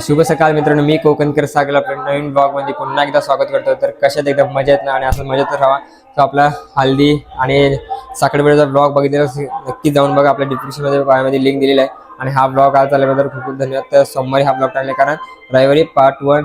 शुभ सकाळ मित्रांनो मी कोकणकर सागल आपल्या नवीन ब्लॉगमध्ये पुन्हा एकदा स्वागत करतो. तर कशात एकदम मजा येत ना आणि असं मजेत राहा तो आपला हल्दी आणि साखरपेढीचा ब्लॉग बघितलेला नक्की जाऊन बघा. आपल्या डिस्क्रिप्शनमध्ये पायामध्ये लिंक दिलेला आहे. आणि हा ब्लॉग आज आल्याबद्दल खूप खूप धन्यवाद. तर सोमवारी हा ब्लॉग टाकले कारण रविवारी पार्ट वन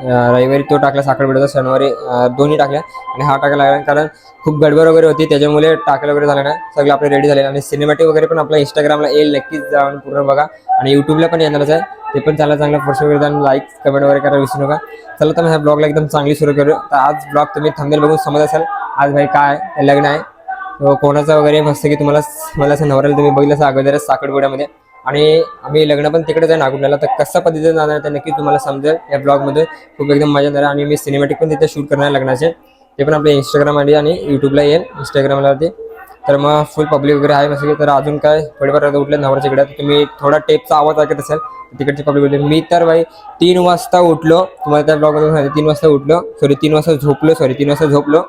रविवारी तो टाकला साखरपेढीचा शनिवारी दोन्ही टाकल्या आणि हा टाकायला लागला कारण खूप गडबड वगैरे होती त्याच्यामुळे टाकलं वगैरे झालं नाही. सगळं आपलं रेडी झाले. आणि सिनेमॅटिक वगैरे पण आपल्या इंस्टाग्रामला येईल नक्कीच जाऊन पूर्ण बघा. आणि युट्यूबला पण येणारच आहे. ते पण चांगला चांगला फोटो वगैरे जाऊन लाईक कमेंट वगैरे करायला विसरू नका. चला तर मी ह्या ब्लॉगला एकदम चांगली सुरू करू तर आज ब्लॉग तुम्ही थांबेल बघून समज असाल. आज भाई काय आहे? लग्न आहे. कोणाचं वगैरे मस्त की तुम्हाला मला असं नवऱ्याला तुम्ही बघितलं असं अगोदरच साखरपुड्यामध्ये आणि आम्ही लग्न पण तिकडेच आहे नागपूरला तर कशा पद्धतीने जाणार आहे ते नक्की तुम्हाला समजेल या ब्लॉगमध्ये. खूप एकदम मजा येणार आणि मी सिनेमॅटिक पण तिथे शूट करणार आहे लग्नाचे. ते पण आपल्या इंस्टाग्राम आधी आणि यूट्यूबला येईल. इंस्टाग्रामला ते. तर मग फुल पब्लिक वगैरे आहे मस्त तर अजून काय? थोडेफार उठले नवऱ्याच्या इकडे. तर तुम्ही थोडा टेपचा आवाज ऐकत असेल तिकडची पब्लिक उठली मी तर भाई तीन वाजता उठलो. तुम्हाला त्या ब्लॉगमध्ये सांगितलं तीन वाजता उठलो. सॉरी तीन वाजता झोपलो. सॉरी तीन वाजता झोपलो.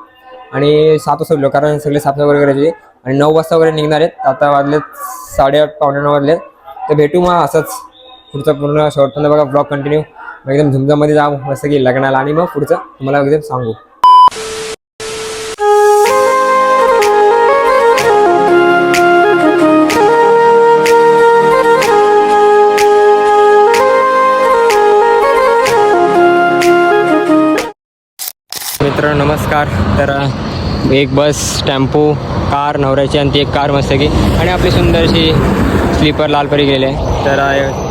आणि सात वाजता उठलो कारण सगळे साफसफाई वगैरे करायची आणि नऊ वाजता वगैरे निघणार आहेत. आता वाजलेत साडेआठ पावणे नऊ वाजले. तर भेटू मग असंच. पुढचा पूर्ण शेवटपर्यंत बघा ब्लॉग कंटिन्यू एकदम झुमझामध्ये जा मस्त की लग्नाला आणि मग पुढचं तुम्हाला एकदम सांगू. मित्र नमस्कार. तर एक बस टेम्पो कार नवऱ्याची आणि ती एक कार मस्त की आणि आपली सुंदरशी स्लीपर लालपरी गेले आहे. तर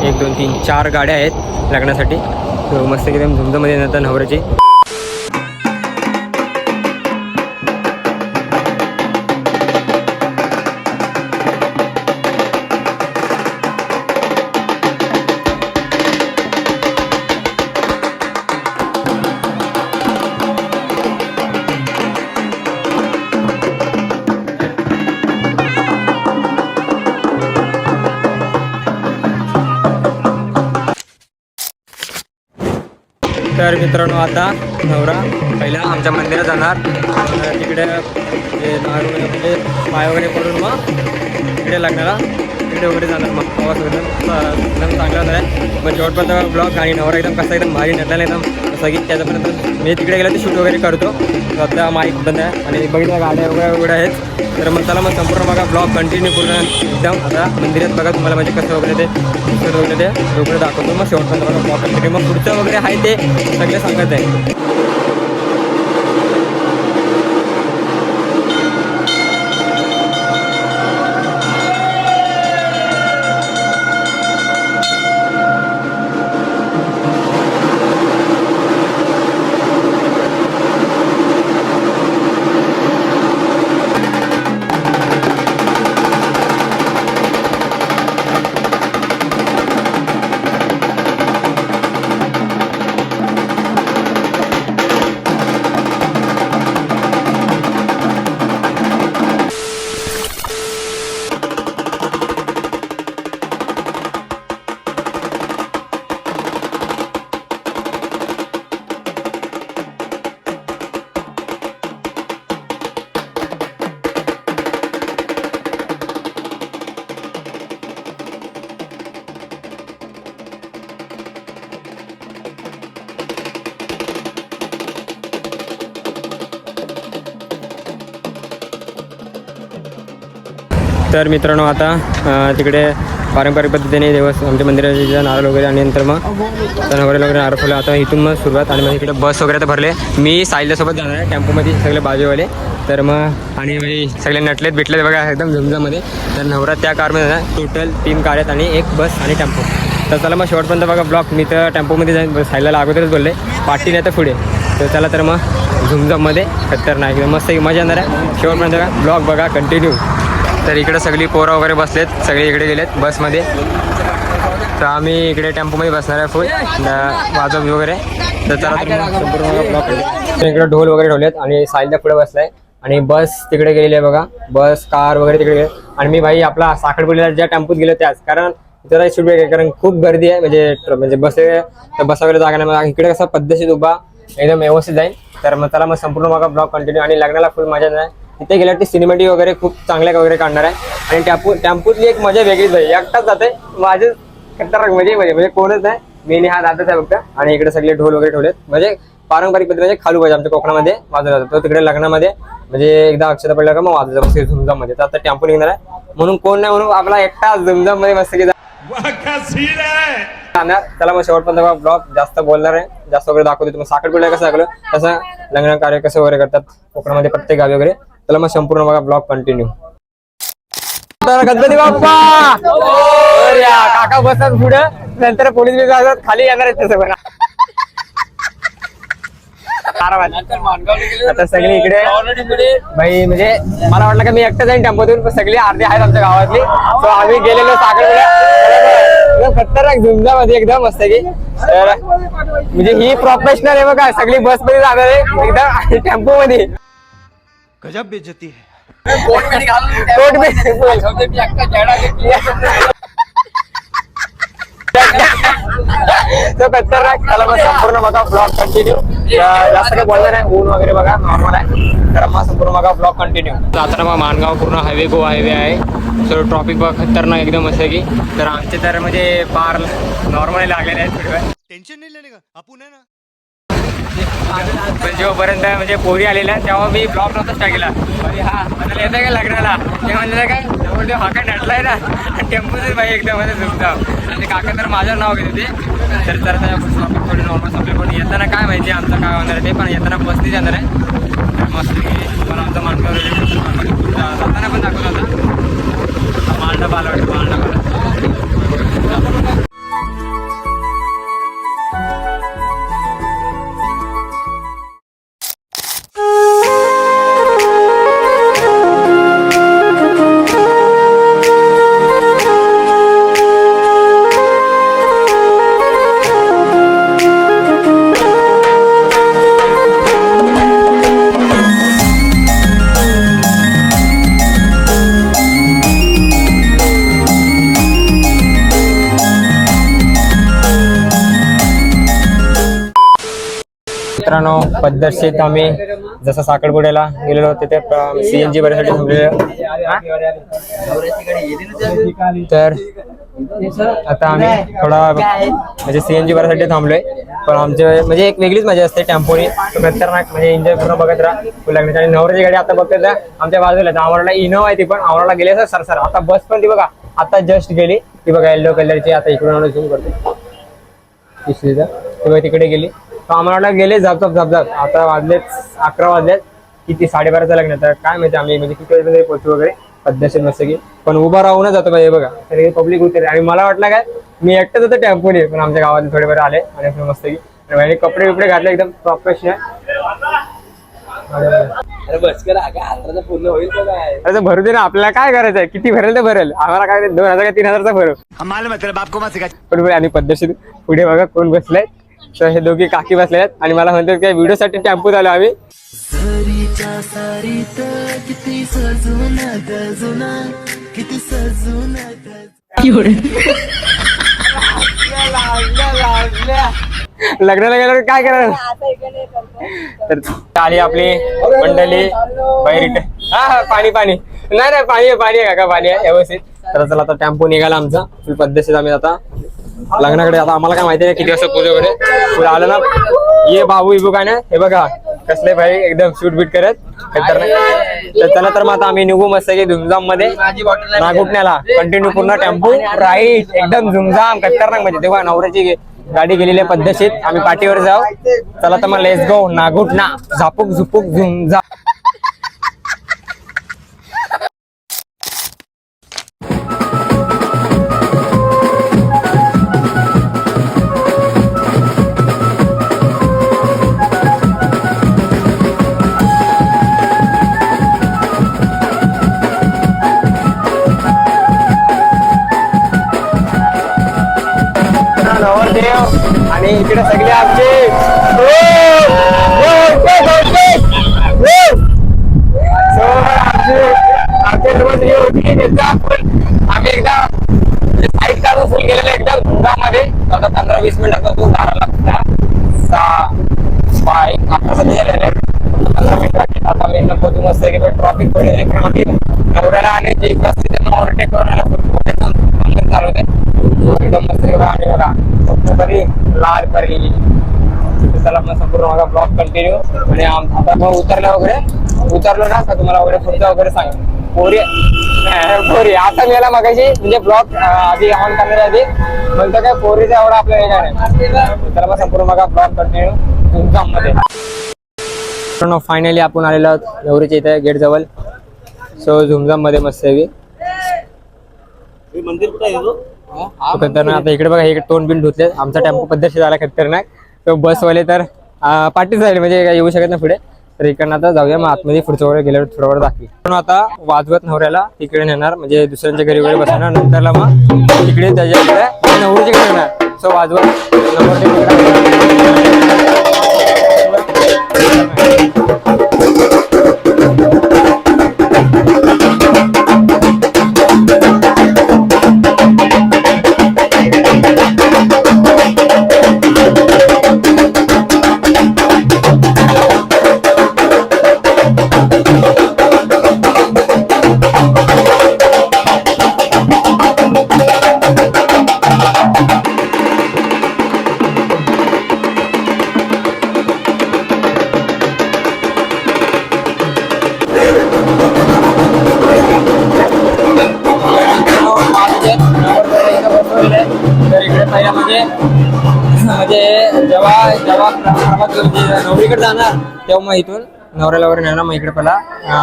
एक दोन तीन चार गाड्या आहेत लग्नासाठी. मस्त एकदम झुमझममध्ये येणार नवऱ्याची. मित्रांनो आता नवरा पहिला आमच्या मंदिरात जाणार. तिकडे वगैरे म्हणजे पाय वगैरे पडून मग तिकडे लग्नाला तिकडे वगैरे जाणार मग. प्रवास एकदम एकदम चांगला होणार आहे. मग शेवटपर्यंत ब्लॉग आणि नवरा एकदम कसा एकदम भारी नटला एकदम. सगळी की त्याच्यापर्यंत मी तिकडे गेलं ते शूट वगैरे करतो. आता माईक बंद आहे. आणि बघितलं गाड्या वगैरे वगैरे आहेत. तर मग त्याला मग संपूर्ण बघा ब्लॉग कंटिन्यू पूर्ण. एकदम आता मंदिरात बघा तुम्हाला म्हणजे कसं वगैरे ते वगैरे ते. वगैरे दाखवतो. मग शेवटपर्यंत बघा ब्लॉग कंटिन्यू मग पुढचं वगैरे आहे ते सगळे सांगत आहे. तर मित्रांनो आता तिकडे पारंपरिक पद्धतीने देवस आमच्या मंदिराचे नारळ वगैरे आणि नंतर मग सण वगैरे वगैरे नारळ फुलं. आता इथून मग सुरुवात आणि मग इकडे बस वगैरे तर भरले. मी साहिल्यासोबत जाणार आहे टेम्पोमध्ये सगळे बाजूवाले. तर मग आणि म्हणजे सगळे नटलेत भेटलेत बघा एकदम झुमझामध्ये तर नवरात त्या कारमध्ये टोटल तीन कार आहेत आणि एक बस आणि टेम्पो. तर चला मग शेवटपर्यंत बघा ब्लॉक मी तर टेम्पोमध्ये जाईन सायला अगोदरच बोलले. पाठी नाही तर पुढे. तर चला तर मग झुमझममध्ये खतरनाक मस्त मजा येणार आहे. शेवटपर्यंत बघा ब्लॉग बघा कंटिन्यू तर इकडे सगळी पोरं वगैरे बसलेत सगळे इकडे गेलेत बसमध्ये. तर आम्ही इकडे टेम्पोमध्ये बसणार आहे फुल वाजव वगैरे. तर चला संपूर्ण ब्लॉक इकडे ढोल वगैरे ठेवलेत आणि साईलच्या पुढे बसलाय. आणि बस तिकडे गेलेली आहे बघा. बस कार वगैरे तिकडे गेले आणि मी भाई आपला साखरपुडीला ज्या टेम्पोत गेलो त्याच. कारण जरा शूट वेगळे कारण खूप गर्दी आहे. म्हणजे म्हणजे बस तर बसा वगैरे जागा नाही. मग इकडे कसं पद्धतशीर उभा एकदम व्यवस्थित जाईल. तर मग त्याला मग संपूर्ण माझा ब्लॉग कंटिन्यू आणि लग्नाला फुल मजा नाही तिथे गेल्यावर ती सिनेमॅटिक वगैरे खूप चांगल्या वगैरे काढणार आहे. आणि टॅम्पू टॅम्पूतली एक मजा वेगळीच आहे. एकटाच जाते. माझे खतरनाक मजा म्हणजे-, म्हणजे म्हणजे कोणच नाही. मेन हा दादाच आहे फक्त. आणि इकडे सगळे ढोल वगैरे ठेवलेत. म्हणजे पारंपरिक पद्धती म्हणजे खालू पाहिजे आमच्या कोकणामध्ये वाजवला जातो तो तिकडे लग्नामध्ये म्हणजे एकदा अक्षता पडला का मग वाजवला मस्त झुमझाममध्ये. तर आता टॅम्पू निघणार आहे. म्हणून कोण नाही म्हणून आपला एकटा झुमझाममध्ये मस्त की जाणार. त्याला मग शेवटपर्यंत ब्लॉग जास्त बोलणार आहे. जास्त वगैरे दाखवतो. तुम्ही साखरपुड्याला कसं लागलं तसं लग्न कार्य कसं वगैरे करतात? कोकणामध्ये प्रत्येक गावी वगैरे. त्याला मग संपूर्ण बघा ब्लॉग कंटिन्यू गणपती बाप्पा! या, काका बसतात पुढे. नंतर पोलीस बी खाली येणार आहेत तसं पण. आता सगळी इकडे भाई म्हणजे मला वाटलं का मी एकटा जाईन टेम्पोतून पण सगळी अर्धी आहेत आमच्या गावातली. सो आम्ही गेलेलो साखर खतरनाक झुंजामध्ये एकदम मस्त की तर म्हणजे ही प्रोफेशनल आहे बघा. सगळी बसमध्ये जाणार आहे. एकदम टेम्पो मध्ये गजब बेइज्जती है। तो खतरनाक त्याला मग संपूर्ण बघा ब्लॉग कंटिन्यू जास्त काही बोलणार नाही ऊन वगैरे बघा नॉर्मल आहे तर मग संपूर्ण बघा ब्लॉग कंटिन्यू जाताना मग मानगाव पूर्ण हायवे गोवा हायवे आहे सो ट्रॉफिक बघा खतरनाक एकदम असं की। तर आमचे तर म्हणजे पार नॉर्मल लागलेले आहेत नहीं लेने का आपण है ना। म्हणजे पण जेव्हापर्यंत म्हणजे पोरी आलेल्या तेव्हा मी ब्लॉक नव्हता स्टार्ट केला. हा मला येतं का लग्नाला? ते म्हणलं काय? जवळ ते हाका नटलाय ना. आणि टेम्पोच बाई एकदम म्हणजे मध्ये झुकता आणि काका तर माझं नाव घेते ते तर तर थोडी नॉर्मल संपले पण येताना काय माहिती आमचं काय होणार आहे ते पण येताना बसती जाणार आहे. मस्त पण आमचं मानकर जाताना पण दाखवला होता. मांडा बाला वाटतं मांडा बाला मित्रांनो पद्धतशीर आम्ही जसं साखरपुड्याला गेलेलो होतो ते सीएनजी भरण्यासाठी थांबलेलो. तर आता आम्ही थोडा म्हणजे सीएनजी भरण्यासाठी थांबलोय. पण आमचे म्हणजे एक वेगळीच मजा असते टेम्पोनी. खतरनाक म्हणजे एन्जॉय पूर्ण बघत राहा. लागण्याची आणि नवऱ्याची गाडी आता बघते आमच्या बाजूला तर आम्हाला इनोवा आहे ती पण. आम्हाला गेली असं सरसर आता बस पण ती बघा आता जस्ट गेली. ती बघा येल्लो कलरची आता इकडून झूम करतो. तिकडे गेली. तर आम्हाला गेले झाप झाप आता वाजलेत अकरा वाजलेत. किती? साडेबाराचं लग्न तर काय माहिती आम्ही म्हणजे किती वाजेपर्यंत पोहोचू वगैरे? पद्धतशीर मस्त की. पण उभा राहूनच जातो पाहिजे बघा. तरी पब्लिक उतरली. आणि मला वाटलं काय मी एकटंच होतो टेम्पोने पण आमच्या गावात थोडेफार आले. आणि असं मस्त की. आणि कपडे बिपडे घातले एकदम प्रोफेशनल अरे ते भरू दे ना आपल्याला काय करायचं आहे? किती भरेल ते भरेल. आम्हाला काय दोन हजार का तीन हजारचा भरू. हम मालूम है तेरे बाप को मत सिखा पण पुढे आणि पद्धतशीर पुढे बघा कोण बसलाय. तर हे दोघे काकी बसले आहेत आणि मला म्हणतात काय व्हिडिओ साठी टेम्पो आलो आम्ही. लग्नाला गेल्यावर काय करणार तर आली आपली मंडळी बाहेर हा हा पाणी पाणी. नाही नाही पाणी आहे पाणी आहे काका पाणी आहे व्यवस्थित. तर चला आता टेम्पो निघाला आमचा. फुल पद्धतशीर आम्ही आता लग्नाकडे आता आम्हाला काय माहिती आहे किती वाजता पूजेकडे पुढे आलं ना? ये बाबू इबू काय ना हे बघा कसले भाई एकदम शूट बीट करत. खतरनाक तर चला तर मग आता आम्ही निघू मस्त की झुमझाममध्ये नागुटण्याला. कंटिन्यू पूर्ण टेम्पो राईट एकदम झुमझाम खतरनाक म्हणजे. तेव्हा नवऱ्याची गाडी गेलेली पद्धतीत आम्ही पाठीवर जाऊ. चला तर मग लेस गो नागुटना. झापूक झुपूक झुमझाम नवरदेव आणि इकडे सगळे आमचे आम्ही एकदा साईड काढून फुल गेलेलं एकदम आता पंधरा वीस मिनिटाचा तो धारा लागता सहा पाय आता सध्या पंधरा आता मी नको तू मस्त की ट्रॉफिक पडेल आणि जे एक असते ओव्हरटेक करून चालू होते आहे बघा लाल परी चला मग संपूर्ण माझा ब्लॉग कंटिन्यू आणि आम- आता मग उतरल्या वगैरे उतरलो ना का तुम्हाला वगैरे पुढचं वगैरे सांग पोरी नाही, पोरी आता गेला मगाशी म्हणजे ब्लॉग आधी ऑन करण्याच्या आधी मग तर काय पोरीचा एवढा आपल्या हे नाही चला मग संपूर्ण माझा ब्लॉग कंटिन्यू तुमच्या मध्ये फायनली आपण आलेलो आहोत नवरीच्या इथे गेट जवळ. सो झुमझाममध्ये मस्त आहे. खतरनाक. आता इकडे बघा इकडे तोंड बिन धुतले. आमचा टेम्पो पद्धतशीर झाला खतरनाक. तो बसवाले तर अं, पाठीच झाले म्हणजे काय येऊ शकत नाही पुढे. तर इकडनं आता जाऊया मग आतमध्ये पुढच्या वगैरे गेल्यावर थोडं वेळ दाखवी. पण आता वाजवत नवऱ्याला तिकडे नेणार म्हणजे दुसऱ्यांच्या घरी वगैरे बसणार नंतरला मग तिकडे त्याच्याकडे नवरीच्या घरी नेणार. सो वाजवत नवरीच्या नवरीकडे जाणार तेव्हा मग इथून नवऱ्याला वगैरे नेणार मग इकडे पहिला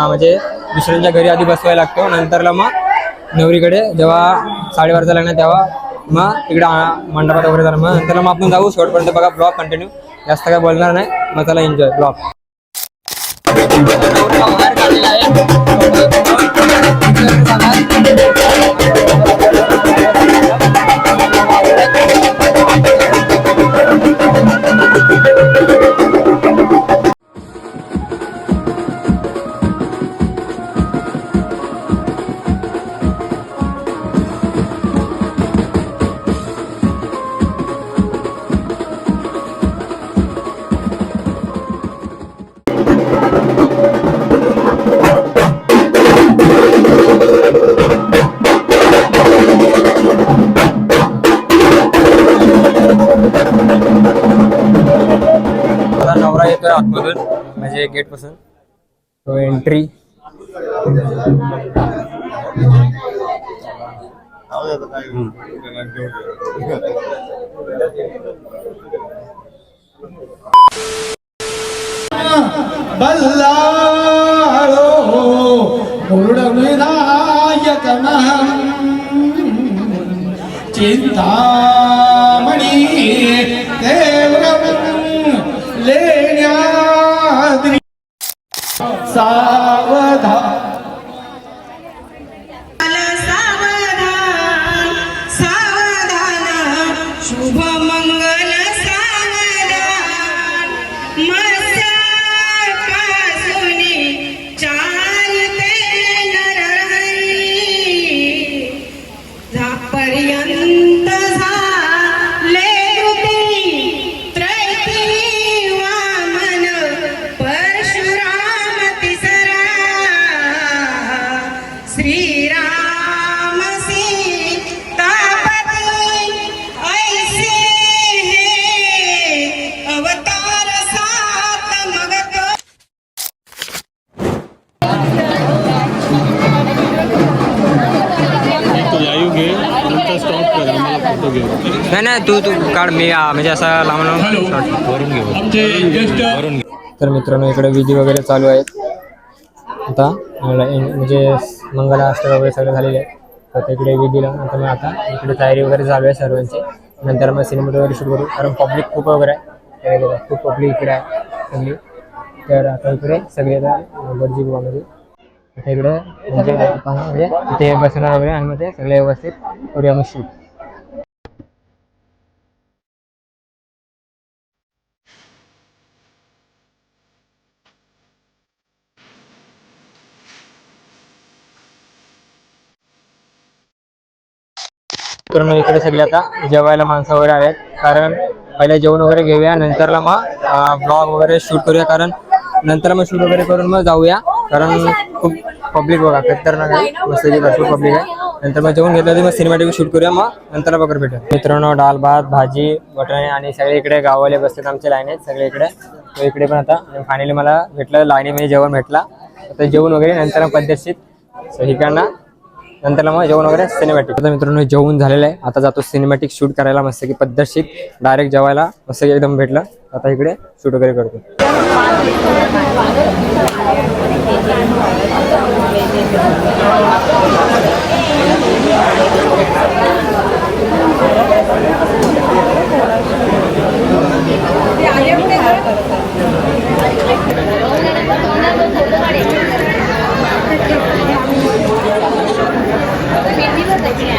म्हणजे दुसऱ्यांच्या घरी आधी बसवायला लागतो नंतरला मग नवरीकडे जेव्हा साडेबाराचा लग्न तेव्हा मग इकडे मंडपात वगैरे झालं मग नंतर मग आपण जाऊ शेवटपर्यंत बघा ब्लॉग कंटिन्यू जास्त काय बोलणार नाही मग त्याला एन्जॉय ब्लॉग. म्हणजे गेटपासून तो एंट्री बल्लाळो पूर्णविनायकमहं चिन्तामणि देवं passar. तू तू काढ मी म्हणजे असा लांब वरून घेऊ. ज्येष्ठ वरून घे तर मित्रांनो इकडे विधी वगैरे चालू आहेत. आता म्हणजे मंगलाष्टक वगैरे सगळं झालेले आहे तर तिकडे विधीला नंतर मग आता इकडे तयारी वगैरे चालू आहे सर्वांची. नंतर मग सिनेमा वगैरे शूट करू. कारण पब्लिक खूप वगैरे आहे. खूप पब्लिक इकडे आहे. सगळी. तर आता इकडे सगळे आता गडजी गोवामध्ये आता इकडे म्हणजे आता म्हणजे इथे बसणार वगैरे आणि मग ते सगळे व्यवस्थित करूया मग शूट तर मग इकडे सगळे आता जेवायला माणसं वगैरे आहेत कारण पहिले जेवण वगैरे घेऊया नंतरला मग ब्लॉग वगैरे शूट करूया. कारण नंतर मग शूट वगैरे करून मग जाऊया. कारण खूप पब्लिक बघा खतरनाक आहे. मस्त भरपूर पब्लिक आहे. नंतर मग जेवण घेतलं मग सिनेमॅटिक शूट करूया. मग नंतर बघा भेटू मित्रांनो डाळ भात भाजी वटाणे आणि सगळे इकडे गाववाले बसतात. आमचे लाईन आहेत सगळे इकडे. तो इकडे पण आता. फायनली मला भेटलं लाईनीमध्ये जेवण भेटला. आता जेवण वगैरे नंतर पद्धतशीर. सो इकडनं नंतर मग जेवण वगैरे सिनेमॅटिक आता मित्रांनो जेवण झालेलं आहे. आता जातो सिनेमॅटिक शूट करायला मस्त की पद्धतशीर. डायरेक्ट जेवायला मस्त की एकदम भेटलं. आता इकडे शूट वगैरे करतो.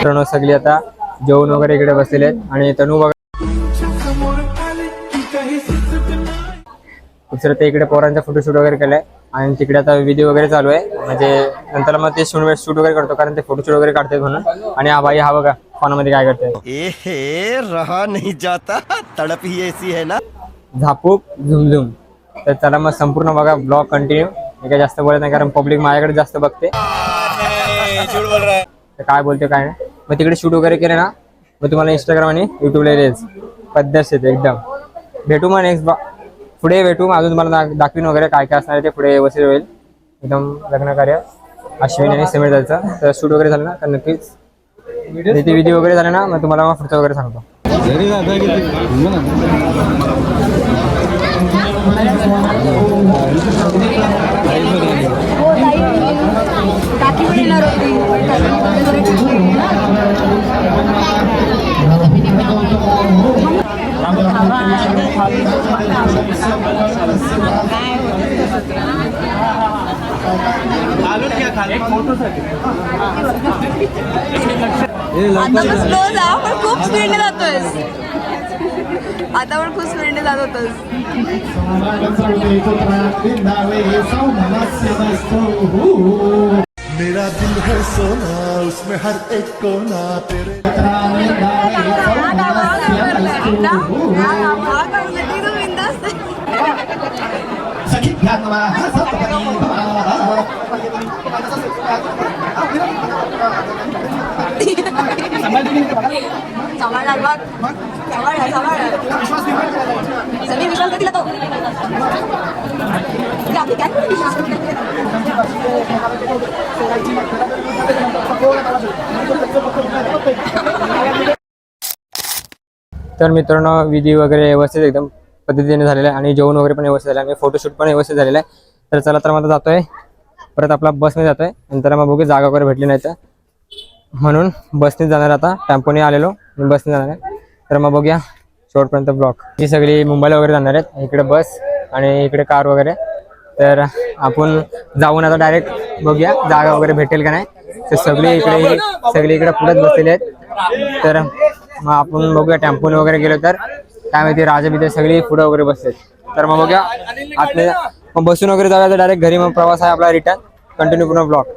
मित्रांनो सगळी आता जेवण वगैरे इकडे बसलेले आहेत. आणि तनू बघा दुसरं ते इकडे पोरांचा फोटोशूट वगैरे केलंय. आणि तिकडे आता व्हिडिओ वगैरे चालू आहे. म्हणजे नंतर मग ते शूट शूट वगैरे करतो कारण ते फोटोशूट वगैरे काढतात म्हणून. आणि हा बाई हा बघा फोनामध्ये काय करते ए हे रहा नहीं जाता. तड़प ही ऐसी है ना? झापूक झुमझुम. तर चला मग संपूर्ण बघा ब्लॉग कंटिन्यू मी काय जास्त बोलत नाही कारण पब्लिक माझ्याकडे जास्त बघते. काय बोलते काय नाही. मग तिकडे शूट वगैरे केले ना मग तुम्हाला इंस्टाग्राम आणि युट्यूबला रेज पद्धतशीर एकदम. भेटू मग नेक्स्ट पुढे भेटू अजून तुम्हाला दाखवीन वगैरे काय काय असणार आहे ते पुढे व्यवस्थित होईल. एकदम लग्न कार्य. अश्विन आणि समीर जायचं तर शूट वगैरे झालं ना तर नक्कीच. ते व्हिडिओ वगैरे झाले ना मग तुम्हाला मग पुढचं वगैरे सांगतो. आता तर स्लो जा पण खूप स्पीडने जातोय आता पण खूप स्पीडने जात होतोस. मेरा दिल है सोना उसमें हर एक कोना तेरे। सगळी विश्वास का तो। तर मित्रांनो विधी वगैरे व्यवस्थित एकदम पद्धतीने झालेलं आहे आणि जेवण वगैरे पण व्यवस्थित झालं आहे. आणि फोटोशूट पण व्यवस्थित झालेलं आहे. तर चला तर मला जातोय. परत आपला बसने जातोय. नंतर मग बघू जागा वगैरे भेटली नाही तर. म्हणून बसने जाणार आता. टेम्पोने आलेलो. बसने जाणार आहे. तर मग बघूया. शेवटपर्यंत ब्लॉक ही सगळी मुंबईला वगैरे जाणार आहेत. इकडे बस आणि इकडे कार वगैरे. तर आपण जाऊन आता डायरेक्ट बघूया जागा वगैरे भेटेल का नाही. तर सगळी इकडे सगळी इकडे पुढेच बसलेले आहेत. तर मग आपण बघूया टेम्पोने वगैरे गेलो तर. काय माहिती राजा बिजा सगळी पुढे वगैरे बसतात तर मग बघूया आतमध्ये मग बसून वगैरे जाऊया तर डायरेक्ट घरी मग प्रवास आहे आपला रिटर्न कंटिन्यू पूर्ण ब्लॉक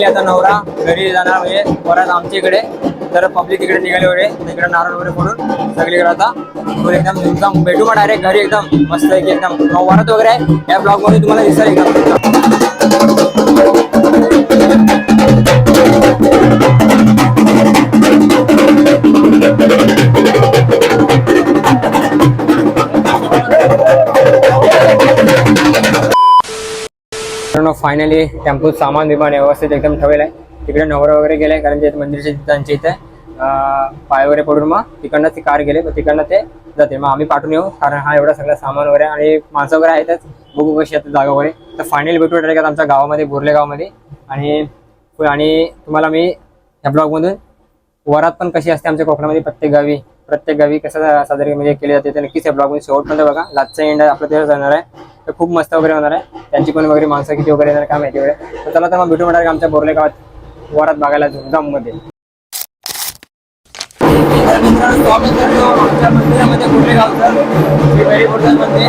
फायनली आता नवरा घरी जाणार म्हणजे परत आमच्या इकडे. तर पब्लिक इकडे निघाले वगैरे तिकडे नारळ वगैरे फोडून सगळीकडे आता. एकदम एकदम भेटू मग डायरेक्ट घरी एकदम मस्त एकदम. नववारात वगैरे आहे. या ब्लॉगमध्ये तुम्हाला दिसेल एकदम. फायनली टेम्पोत सामान विमान व्यवस्थित एकदम ठेवलेलं आहे. तिकडे नवरा वगैरे गेले कारण ते मंदिरच्या त्यांच्या इथे पाय वगैरे पडून मग तिकडनं ती कार गेले मग तिकडनं ते जाते मग आम्ही पाठवून येऊ कारण हा एवढा सगळं सामान वगैरे आणि माणसं वगैरे आहेतच बघू कशी आता जागा वगैरे. तर फायनली भेटू डायरेक्ट आमच्या गावामध्ये बोरले गावामध्ये. आणि आणि तुम्हाला मी ह्या ब्लॉगमधून वरात पण कशी असते आमच्या कोकणामध्ये प्रत्येक गावी प्रत्येक गावी कसं साजरी म्हणजे केली जाते ते नक्कीच या ब्लॉगमध्ये शेवटपर्यंत बघा. लाचचा एंड आपलं तिथे जाणार आहे. तर खूप मस्त वगैरे होणार आहे. त्यांची पण वगैरे माणसं किती वगैरे येणार काय माहिती वगैरे तर चला तर मग भेटू म्हणणार आमच्या बोरले गावात. वरात बघायला धुमधाममध्ये आमच्या मंदिरामध्ये बोरले गावचं मंदिर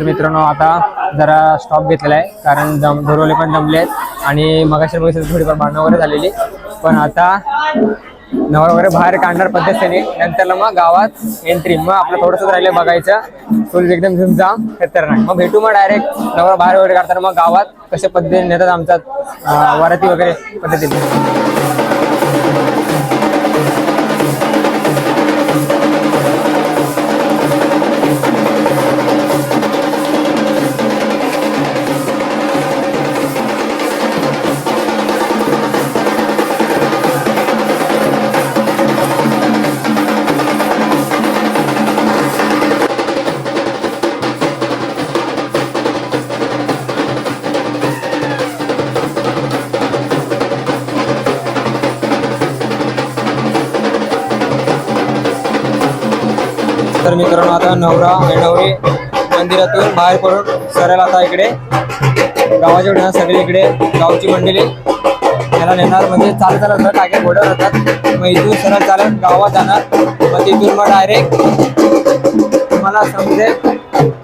तर मित्रांनो आता जरा स्टॉप घेतलेला आहे कारण दम धुरवले पण जमले आहेत आणि मगाशी बघितलं थोडीफार भांडणं वगैरे झालेली. पण आता नवरा वगैरे बाहेर काढणार पद्धतीने. नंतरला मग गावात एंट्री मग आपलं थोडंसं राहिलं बघायचं. फुल एकदम झुमझाम नाही. मग भेटू मग डायरेक्ट नवरा बाहेर वगैरे काढताना मग गावात कशा पद्धतीने नेतात आमच्या वराती वगैरे पद्धतीने. तर मित्रांनो आता नवरा आणि नवरी मंदिरातून बाहेर पडून सरळ आता इकडे गावाच्या येणार सगळे इकडे गावची मंडळी त्याला नेणार. म्हणजे चालत चालत काय काय घोडं राहतात मग इथून सरळ चालत गावात जाणार. मग तिथून मग डायरेक्ट तुम्हाला समजेल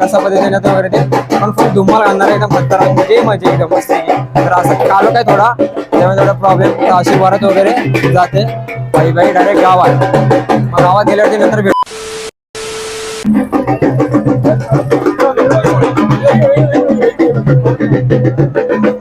कसा पद्धतीने वगैरे ते. पण खूप धुमाल घालणार एकदम खतरनाक म्हणजे मजा एकदम मस्त आहे. तर असं कालो काय थोडा त्यामुळे थोडा प्रॉब्लेम अशी वरात वगैरे जाते. बाई बाई डायरेक्ट गावात. मग गावात गेल्यावरती नंतर भेट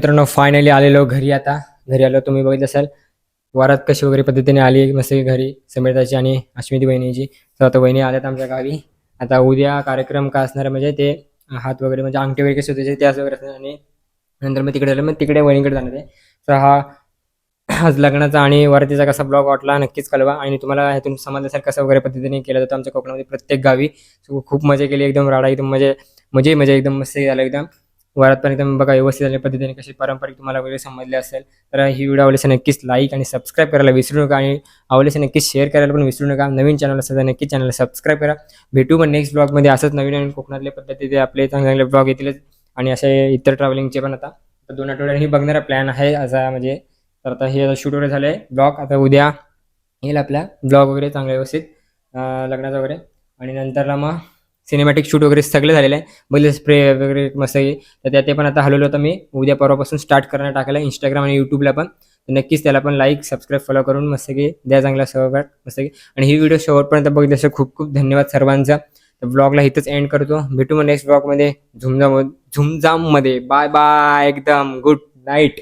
मित्रांनो फायनली आलेलो घरी आता. घरी आलो तुम्ही बघितलं असाल वरात कशी वगैरे पद्धतीने आली मस्त घरी समीरताची आणि अश्विनी बहिणीची. तर आता वहिनी आल्यात आमच्या गावी. आता उद्या कार्यक्रम काय असणार म्हणजे ते हात वगैरे म्हणजे अंगठी वगैरे कसे होते त्याच वगैरे असणार आणि नंतर मग तिकडे आलं मग तिकडे वहिनीकडे जाणार आहे. तर हा आज लग्नाचा आणि वरतीचा कसा ब्लॉग वाटला नक्कीच कळवा. आणि तुम्हाला ह्यातून समजल्यासारखं कसं वगैरे पद्धतीने केलं जातं आमच्या कोकणामध्ये प्रत्येक गावी. खूप मजा केली एकदम राडा एकदम मजा मजे मजा एकदम मस्त झालं एकदम. वरात पण बघा व्यवस्थित झाल्या पद्धतीने कशी पारंपरिक तुम्हाला वगैरे समजले असेल तर ही व्हिडिओ आवडल्यास नक्कीच लाईक आणि सबस्क्राईब करायला विसरू नका आणि आवडल्यास नक्कीच शेअर करायला पण विसरू नका. नवीन चॅनल असेल तर नक्कीच चॅनलला सबस्क्राईब करा. भेटू पण नेक्स्ट ब्लॉगमध्ये असंच नवीन नवीन कोकणातले पद्धतीचे आपले चांगले चांगले ब्लॉग येतीलच आणि असे इतर ट्रॅव्हलिंगचे पण आता. दोन दोन आठवड्यांनी बघणारा प्लॅन आहे असा म्हणजे तर आता हे शूट वगैरे झालं आहे ब्लॉग आता उद्या येईल आपला. ब्लॉग वगैरे चांगला व्यवस्थित लग्नाचा वगैरे. आणि नंतरला मग सिनेमॅटिक शूट वगैरे सगळं झालेलं आहे. बघितलं स्प्रे वगैरे मस्त तर त्या ते पण आता हलवलं होतं मी. उद्या परवापासून स्टार्ट करणं टाकायला इंस्टाग्राम आणि यूट्यूबला पण. नक्कीच त्याला पण लाईक सबस्क्राईब फॉलो करून मस्त की द्या चांगला सहभाग. मस्त की. आणि ही व्हिडिओ शेवटपर्यंत असं खूप खूप धन्यवाद सर्वांचा. तर ब्लॉगला इथंच एंड करतो. भेटू मग नेक्स्ट ब्लॉगमध्ये झुमझाम झुमझाममध्ये. बाय बाय एकदम. Good night